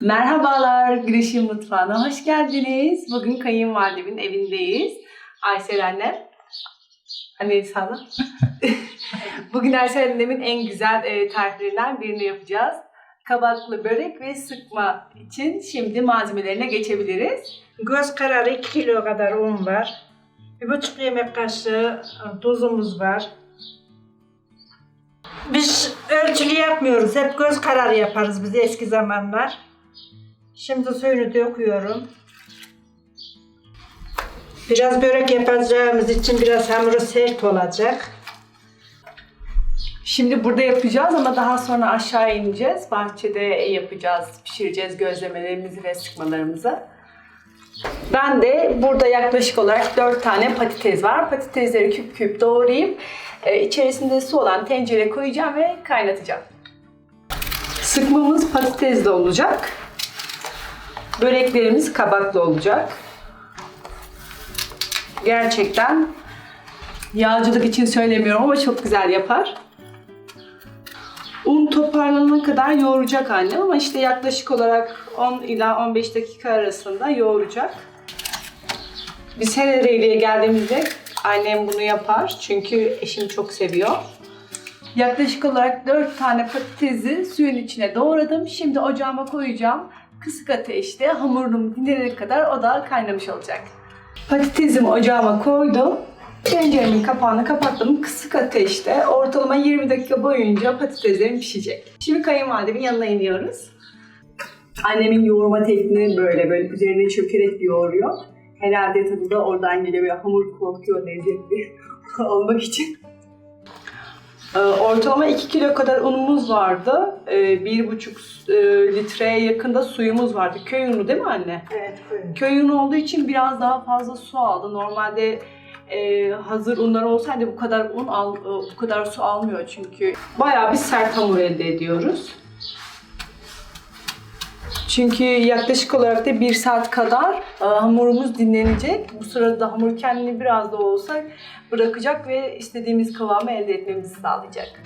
Merhabalar Güneş'in mutfağına hoş geldiniz. Bugün kayınvalidemin evindeyiz. Aysel annem. Anne sana. Bugün Aysel annemin en güzel e, tariflerinden birini yapacağız. Kabaklı börek ve sıkma için şimdi malzemelerine geçebiliriz. Göz kararı 2 kilo kadar un var. Bir buçuk yemek kaşığı e, tuzumuz var. Biz ölçülü yapmıyoruz. Hep göz kararı yaparız biz eski zamanlar. Şimdi suyunu döküyorum. Biraz börek yapacağımız için biraz hamuru sert olacak. Şimdi burada yapacağız ama daha sonra aşağı ineceğiz. Bahçede yapacağız, pişireceğiz gözlemelerimizi ve sıkmalarımızı. Ben de burada yaklaşık olarak 4 tane patates var. Patatesleri küp küp doğrayıp e, içerisinde su olan tencereye koyacağım ve kaynatacağım. Sıkmamız patatesli olacak. Böreklerimiz kabaklı olacak. Gerçekten yağcılık için söylemiyorum ama çok güzel yapar. Un toparlanana kadar yoğuracak annem ama işte yaklaşık olarak 10 ila 15 dakika arasında yoğuracak. Biz her Ereğli'ye geldiğimizde annem bunu yapar çünkü eşim çok seviyor. Yaklaşık olarak 4 tane patatesi suyun içine doğradım. Şimdi ocağıma koyacağım. Kısık ateşte hamurum dinlenene kadar o da kaynamış olacak. Patatesimi ocağıma koydum. Tenceremin kapağını kapattım. Kısık ateşte ortalama 20 dakika boyunca patateslerim pişecek. Şimdi kayınvalidemin yanına iniyoruz. Annemin yoğurma tekniği böyle böyle üzerine çökerek yoğuruyor. Herhalde tadı da oradan geliyor. Hamur korkuyor lezzetli olmak için. Ee, Ortalama 2 kilo kadar unumuz vardı. Ee, 1,5 e, litreye yakında suyumuz vardı. Köy unu değil mi anne? Evet, buyurun. Köy unu olduğu için biraz daha fazla su aldı. Normalde e, hazır unlar olsaydı bu kadar un al, e, bu kadar su almıyor çünkü bayağı bir sert hamur elde ediyoruz. Çünkü yaklaşık olarak da bir saat kadar e, hamurumuz dinlenecek. Bu sırada da hamur kendini biraz da olsa bırakacak ve istediğimiz kıvamı elde etmemizi sağlayacak.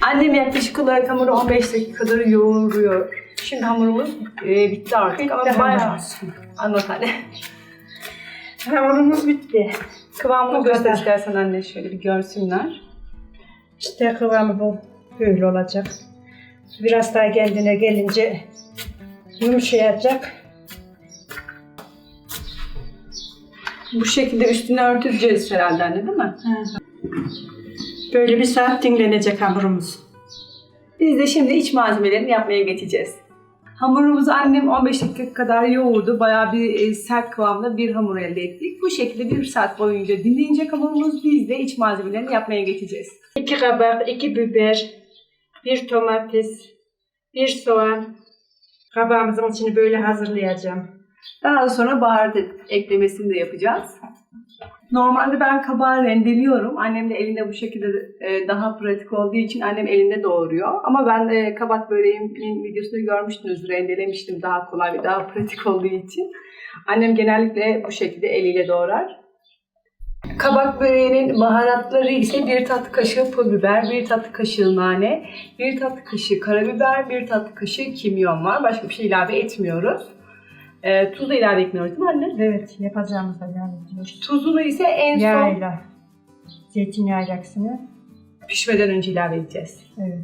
Annem yaklaşık olarak hamuru 15 dakikadır yoğuruyor. Şimdi hamurumuz e, bitti artık Bitti ama bayağı... Anlat anne. Hamurumuz bitti. Kıvamını göster istersen anne şöyle bir görsünler. İşte kıvamı bu. Böyle olacak. Biraz daha kendine gelince yumuşayacak. Bu şekilde üstüne örteceğiz herhalde anne değil mi? Böyle bir saat dinlenecek hamurumuz. Biz de şimdi iç malzemelerini yapmaya geçeceğiz. Hamurumuzu annem 15 dakika kadar yoğurdu. Bayağı bir e, sert kıvamda bir hamur elde ettik. Bu şekilde bir saat boyunca dinleyecek hamurumuz. Biz de iç malzemelerini yapmaya geçeceğiz. İki kabak, iki biber, bir domates, bir soğan. Kabağımızın içini böyle hazırlayacağım. Daha sonra baharat eklemesini de yapacağız. Normalde ben kabağı rendeliyorum. Annem de elinde bu şekilde e, daha pratik olduğu için annem elinde doğuruyor. Ama ben e, kabak böreğimin videosunu görmüştünüz. Rendelemiştim daha kolay ve daha pratik olduğu için. Annem genellikle bu şekilde eliyle doğrar. Kabak böreğinin baharatları ise bir tatlı kaşığı pul biber, bir tatlı kaşığı nane, bir tatlı kaşığı karabiber, bir tatlı kaşığı kimyon var. Başka bir şey ilave etmiyoruz. E, tuz da ilave etmiyoruz değil mi anne? Evet, yapacağımızda yani ediyoruz. Tuzunu ise en son Yağıyla, zeytinyağıyla aksine. pişmeden önce ilave edeceğiz. Evet.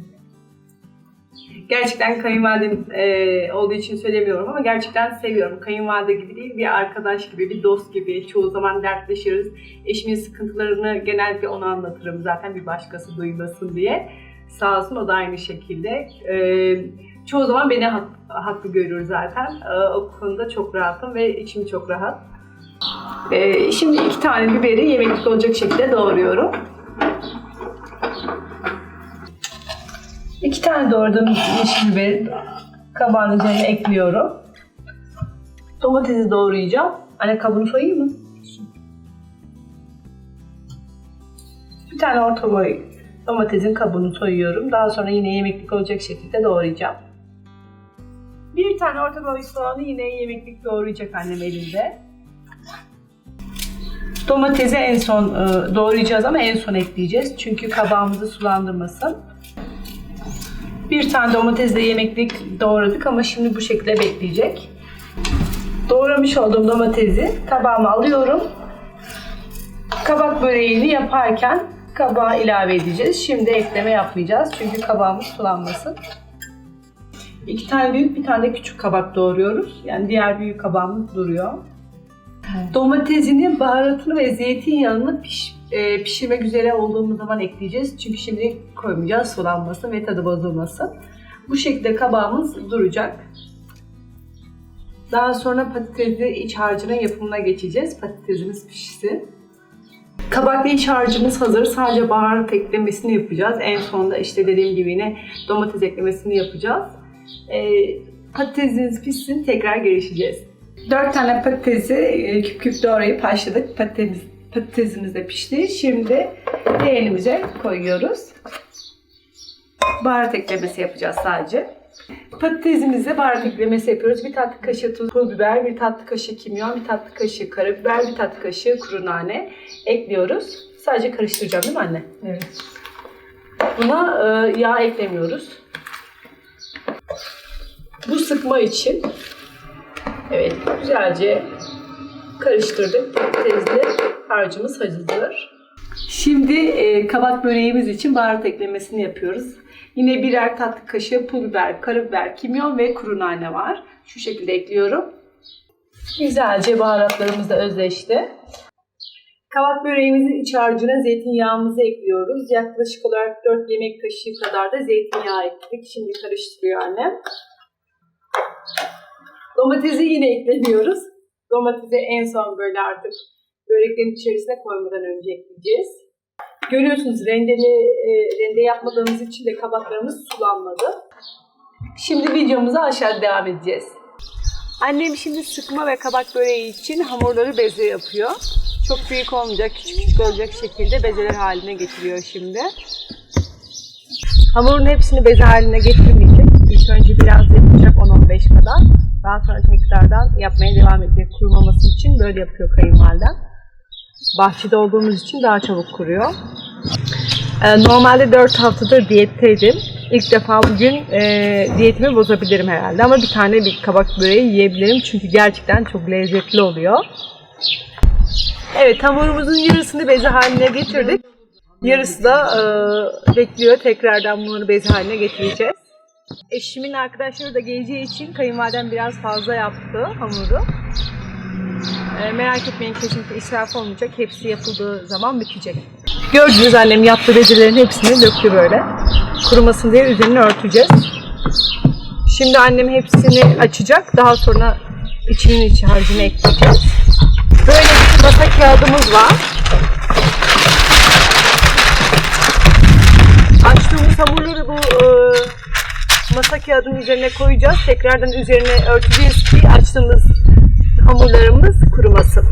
Gerçekten kayınvalidem e, olduğu için söylemiyorum ama gerçekten seviyorum. Kayınvalide gibi değil, bir arkadaş gibi, bir dost gibi. Çoğu zaman dertleşiriz. Eşimin sıkıntılarını genellikle ona anlatırım zaten bir başkası duymasın diye. Sağ olsun o da aynı şekilde. E, çoğu zaman beni hak- haklı görür zaten. E, o konuda çok rahatım ve içim çok rahat. E, şimdi iki tane biberi yemeklik olacak şekilde doğruyorum. İki tane doğradığım yeşil biberi kabağın üzerine ekliyorum. Domatesi doğrayacağım. Anne kabuğunu soyayım mı? Bir tane orta boy domatesin kabuğunu soyuyorum. Daha sonra yine yemeklik olacak şekilde doğrayacağım. Bir tane orta boy soğanı yine yemeklik doğrayacak annem elinde. Domatesi en son e, doğrayacağız ama en son ekleyeceğiz. Çünkü kabağımızı sulandırmasın. Bir tane domates de yemeklik doğradık ama şimdi bu şekilde bekleyecek. Doğramış olduğum domatesi tabağıma alıyorum. Kabak böreğini yaparken kabağı ilave edeceğiz. Şimdi ekleme yapmayacağız çünkü kabağımız sulanmasın. İki tane büyük bir tane küçük kabak doğruyoruz. Yani diğer büyük kabağımız duruyor. Domatesini, baharatını ve zeytinyağını piş, e, pişirmek üzere olduğumuz zaman ekleyeceğiz. Çünkü şimdi koymayacağız sulanmasın ve tadı bozulmasın. Bu şekilde kabağımız duracak. Daha sonra patatesli iç harcının yapımına geçeceğiz. Patatesimiz pişsin. Kabaklı iç harcımız hazır. Sadece baharat eklemesini yapacağız. En sonunda işte dediğim gibi yine domates eklemesini yapacağız. Ee, patatesiniz pişsin tekrar görüşeceğiz. 4 tane patatesi e, küp küp doğrayıp haşladık. Patates, patatesimiz de pişti. Şimdi leğenimize koyuyoruz. Baharat eklemesi yapacağız sadece. Patatesimize baharat eklemesi yapıyoruz. Bir tatlı kaşığı tuz, pul biber, bir tatlı kaşığı kimyon, bir tatlı kaşığı karabiber, bir tatlı kaşığı kuru nane ekliyoruz. Sadece karıştıracağım değil mi anne? Evet. Buna e, yağ eklemiyoruz. Bu sıkma için evet güzelce karıştırdık. Patatesli harcımız hazır. Şimdi e, kabak böreğimiz için baharat eklemesini yapıyoruz. Yine birer tatlı kaşığı pul biber, karabiber, kimyon ve kuru nane var. Şu şekilde ekliyorum. Güzelce baharatlarımız da özleşti. Kabak böreğimizin iç harcına zeytinyağımızı ekliyoruz. Yaklaşık olarak 4 yemek kaşığı kadar da zeytinyağı ekledik. Şimdi karıştırıyor annem. Domatesi yine eklemiyoruz. Domatesi en son böyle artık böreklerin içerisine koymadan önce ekleyeceğiz. Görüyorsunuz rendeli, e, rende yapmadığımız için de kabaklarımız sulanmadı. Şimdi videomuza aşağı devam edeceğiz. Annem şimdi sıkma ve kabak böreği için hamurları beze yapıyor. Çok büyük olmayacak, küçük küçük olacak şekilde bezeler haline getiriyor şimdi. Hamurun hepsini beze haline getirmeyecek. İlk önce biraz yapacak 10-15 kadar. Daha sonra tekrardan yapmaya devam edecek kurumaması için böyle yapıyor kayınvalidem. Bahçede olduğumuz için daha çabuk kuruyor. Ee, Normalde 4 haftadır diyetteydim. İlk defa bugün e, diyetimi bozabilirim herhalde ama bir tane bir kabak böreği yiyebilirim çünkü gerçekten çok lezzetli oluyor. Evet hamurumuzun yarısını beze haline getirdik. Yarısı da e, bekliyor. Tekrardan bunları beze haline getireceğiz. Eşimin arkadaşları da geleceği için kayınvalidem biraz fazla yaptı hamuru. E, merak etmeyin kesinlikle israf olmayacak. Hepsi yapıldığı zaman bitecek. Gördünüz annem yaptığı bezelerin hepsini döktü böyle. Kurumasın diye üzerine örteceğiz. Şimdi annem hepsini açacak. Daha sonra içinin iç harcını ekleyeceğiz. Böyle bir masa kağıdımız var. Açtığımız hamurları bu e, masa kağıdının üzerine koyacağız. Tekrardan üzerine örteceğiz ki açtığımız hamurlarımız kurumasın.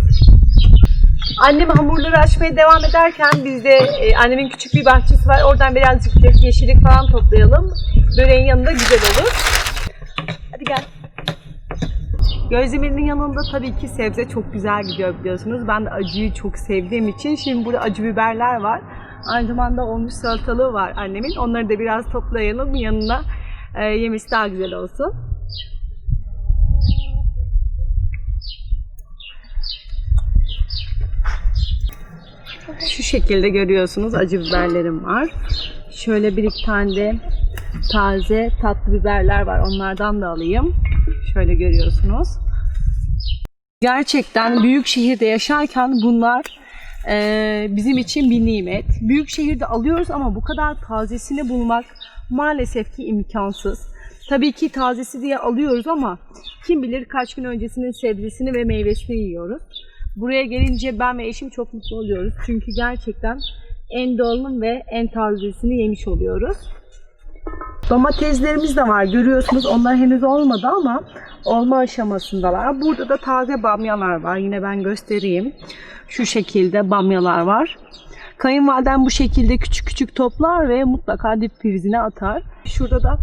Annem hamurları açmaya devam ederken biz de e, annemin küçük bir bahçesi var. Oradan birazcık yeşillik falan toplayalım. Böreğin yanında güzel olur. Hadi gel. Gözlemenin yanında tabii ki sebze çok güzel gidiyor biliyorsunuz. Ben de acıyı çok sevdiğim için şimdi burada acı biberler var. Aynı zamanda olmuş salatalığı var annemin. Onları da biraz toplayalım yanına e, yemesi daha güzel olsun. Şu şekilde görüyorsunuz acı biberlerim var. Şöyle bir iki tane de taze tatlı biberler var. Onlardan da alayım. Şöyle görüyorsunuz. Gerçekten büyük şehirde yaşarken bunlar e, bizim için bir nimet. Büyük şehirde alıyoruz ama bu kadar tazesini bulmak maalesef ki imkansız. Tabii ki tazesi diye alıyoruz ama kim bilir kaç gün öncesinin sebzesini ve meyvesini yiyoruz. Buraya gelince ben ve eşim çok mutlu oluyoruz. Çünkü gerçekten en doğalının ve en tazesini yemiş oluyoruz. Domateslerimiz de var görüyorsunuz. Onlar henüz olmadı ama olma aşamasındalar. Burada da taze bamyalar var. Yine ben göstereyim. Şu şekilde bamyalar var. Kayınvalidem bu şekilde küçük küçük toplar ve mutlaka dip prizine atar. Şurada da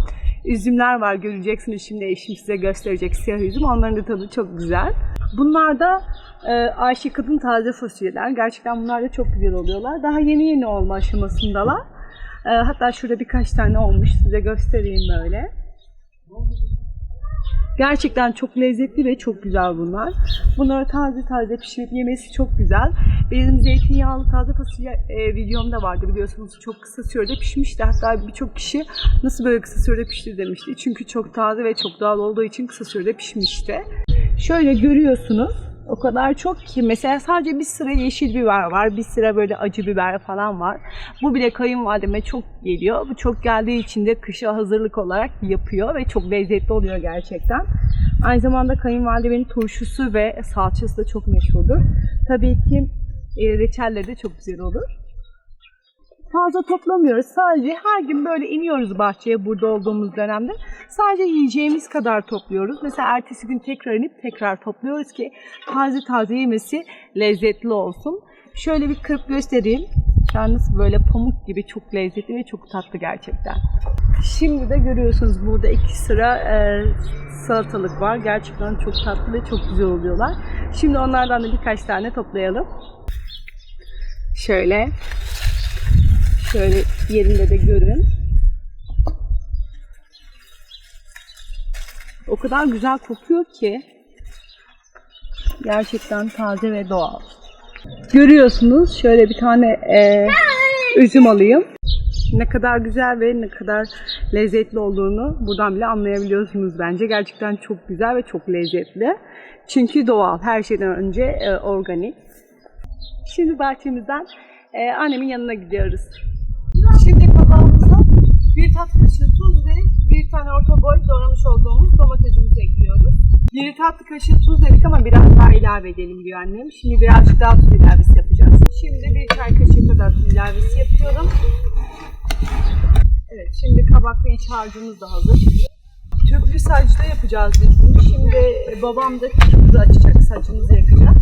üzümler var göreceksiniz şimdi eşim size gösterecek siyah üzüm. Onların da tadı çok güzel. Bunlar da e, Ayşe Kadın taze fasulyeler. Gerçekten bunlar da çok güzel oluyorlar. Daha yeni yeni olma aşamasındalar. E, hatta şurada birkaç tane olmuş. Size göstereyim böyle. Gerçekten çok lezzetli ve çok güzel bunlar. Bunları taze taze pişirip yemesi çok güzel. Benim zeytinyağlı taze fasulye e, videom da vardı biliyorsunuz. Çok kısa sürede pişmişti. Hatta birçok kişi nasıl böyle kısa sürede pişti demişti. Çünkü çok taze ve çok doğal olduğu için kısa sürede pişmişti. Şöyle görüyorsunuz. O kadar çok ki mesela sadece bir sıra yeşil biber var, bir sıra böyle acı biber falan var. Bu bile kayınvalideme çok geliyor. Bu çok geldiği için de kışa hazırlık olarak yapıyor ve çok lezzetli oluyor gerçekten. Aynı zamanda kayınvalidemin turşusu ve salçası da çok meşhurdur. Tabii ki e, reçelleri de çok güzel olur. Fazla toplamıyoruz. Sadece her gün böyle iniyoruz bahçeye burada olduğumuz dönemde. Sadece yiyeceğimiz kadar topluyoruz. Mesela ertesi gün tekrar inip tekrar topluyoruz ki taze taze yemesi lezzetli olsun. Şöyle bir kırıp göstereyim. Yalnız böyle pamuk gibi çok lezzetli ve çok tatlı gerçekten. Şimdi de görüyorsunuz burada iki sıra e, salatalık var. Gerçekten çok tatlı ve çok güzel oluyorlar. Şimdi onlardan da birkaç tane toplayalım. Şöyle. Şöyle yerinde de görün. O kadar güzel kokuyor ki. Gerçekten taze ve doğal. Görüyorsunuz şöyle bir tane e, üzüm alayım. Ne kadar güzel ve ne kadar lezzetli olduğunu buradan bile anlayabiliyorsunuz bence. Gerçekten çok güzel ve çok lezzetli. Çünkü doğal. Her şeyden önce e, organik. Şimdi bahçemizden e, annemin yanına gidiyoruz. Bir tatlı kaşığı tuz ve bir tane orta boy doğramış olduğumuz domatesimizi ekliyoruz. Bir tatlı kaşığı tuz dedik ama biraz daha ilave edelim diyor annem. Şimdi birazcık daha tuz ilavesi yapacağız. Şimdi bir çay kaşığı kadar tuz ilavesi yapıyorum. Evet şimdi kabak ve iç harcımız da hazır. Tüplü saçta yapacağız biz bunu. Şimdi babam da tüplü açacak, saçımızı yakacak.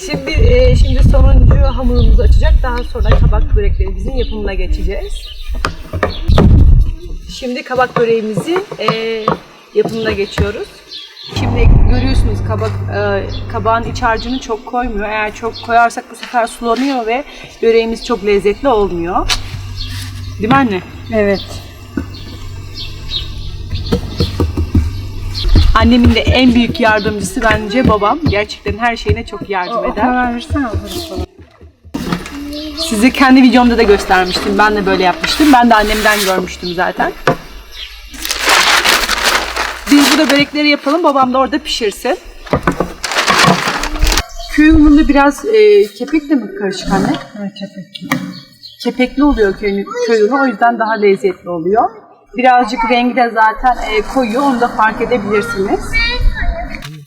Şimdi e, şimdi sonuncu hamurumuzu açacak. Daha sonra kabak böreklerimizin yapımına geçeceğiz. Şimdi kabak böreğimizi e, yapımına geçiyoruz. Şimdi görüyorsunuz kabak e, kabağın iç harcını çok koymuyor. Eğer çok koyarsak bu sefer sulanıyor ve böreğimiz çok lezzetli olmuyor. Değil mi anne? Evet. Annemin de en büyük yardımcısı bence babam. Gerçekten her şeyine çok yardım eder. versene alırız Size kendi videomda da göstermiştim. Ben de böyle yapmıştım. Ben de annemden görmüştüm zaten. Biz burada börekleri yapalım. Babam da orada pişirsin. Köy ununda biraz e, kepek de mi karışık anne? Kepekli oluyor köy, köy unu. O yüzden daha lezzetli oluyor. Birazcık rengi de zaten e, koyu. Onu da fark edebilirsiniz.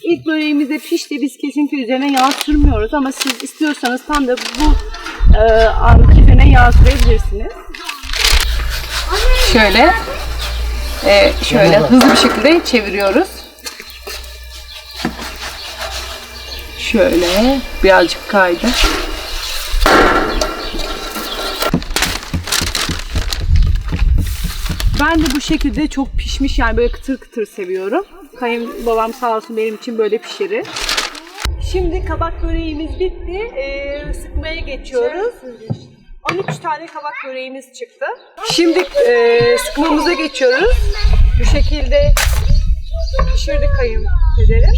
İlk böreğimiz pişti. Biz kesinlikle üzerine yağ sürmüyoruz ama siz istiyorsanız tam da bu e, anlık üzerine yağ sürebilirsiniz. Şöyle e, şöyle hızlı bir şekilde çeviriyoruz. Şöyle birazcık kaydı. Ben de bu şekilde çok pişmiş yani böyle kıtır kıtır seviyorum. Kayınbabam sağ olsun benim için böyle pişirir. Şimdi kabak böreğimiz bitti. Ee, sıkmaya geçiyoruz. 13 tane kabak böreğimiz çıktı. Şimdi e, sıkmamıza geçiyoruz. Bu şekilde pişirdik kayınpederim.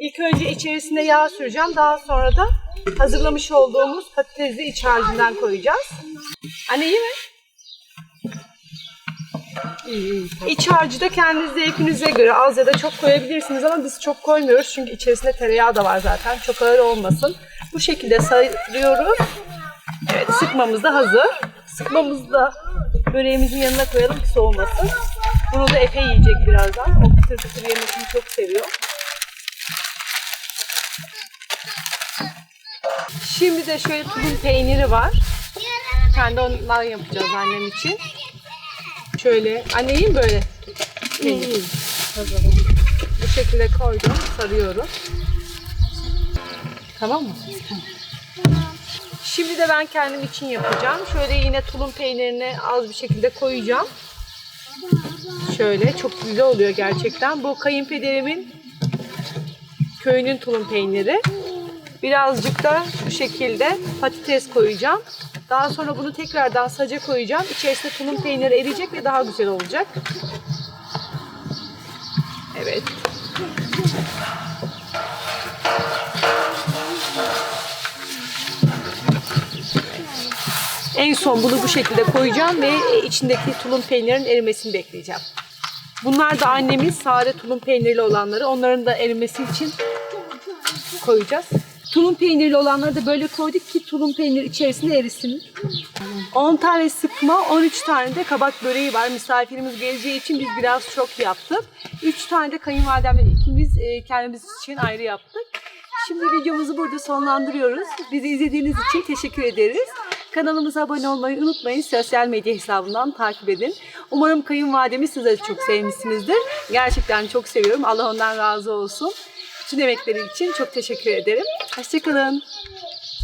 İlk önce içerisine yağ süreceğim. Daha sonra da hazırlamış olduğumuz patatesli iç harcından koyacağız. Anne iyi mi? İç harcı da kendi zevkinize göre az ya da çok koyabilirsiniz ama biz çok koymuyoruz çünkü içerisinde tereyağı da var zaten. Çok ağır olmasın. Bu şekilde sarıyoruz. Evet sıkmamız da hazır. Sıkmamızı da böreğimizin yanına koyalım ki soğumasın. Bunu da Efe yiyecek birazdan. O kıtır kıtır yemesini çok seviyor. Şimdi de şöyle tulum peyniri var. De ondan yapacağız annem için. Şöyle. Anne mi böyle? İyi. Bu şekilde koydum. Sarıyorum. Tamam mı? Şimdi de ben kendim için yapacağım. Şöyle yine tulum peynirini az bir şekilde koyacağım. Şöyle çok güzel oluyor gerçekten. Bu kayınpederimin Köyünün tulum peyniri. Birazcık da bu şekilde patates koyacağım. Daha sonra bunu tekrardan saca koyacağım. İçerisinde tulum peyniri eriyecek ve daha güzel olacak. Evet. En son bunu bu şekilde koyacağım ve içindeki tulum peynirin erimesini bekleyeceğim. Bunlar da annemiz sade tulum peynirli olanları. Onların da erimesi için koyacağız. Tulum peynirli olanları da böyle koyduk ki tulum peynir içerisinde erisin. 10 tane sıkma, 13 tane de kabak böreği var. Misafirimiz geleceği için biz biraz çok yaptık. 3 tane de kayınvalidemle ikimiz e, kendimiz için ayrı yaptık. Şimdi videomuzu burada sonlandırıyoruz. Bizi izlediğiniz için teşekkür ederiz. Kanalımıza abone olmayı unutmayın. Sosyal medya hesabından takip edin. Umarım kayınvalidemi siz de çok sevmişsinizdir. Gerçekten çok seviyorum. Allah ondan razı olsun. Bütün emekleri için çok teşekkür ederim. Hoşçakalın.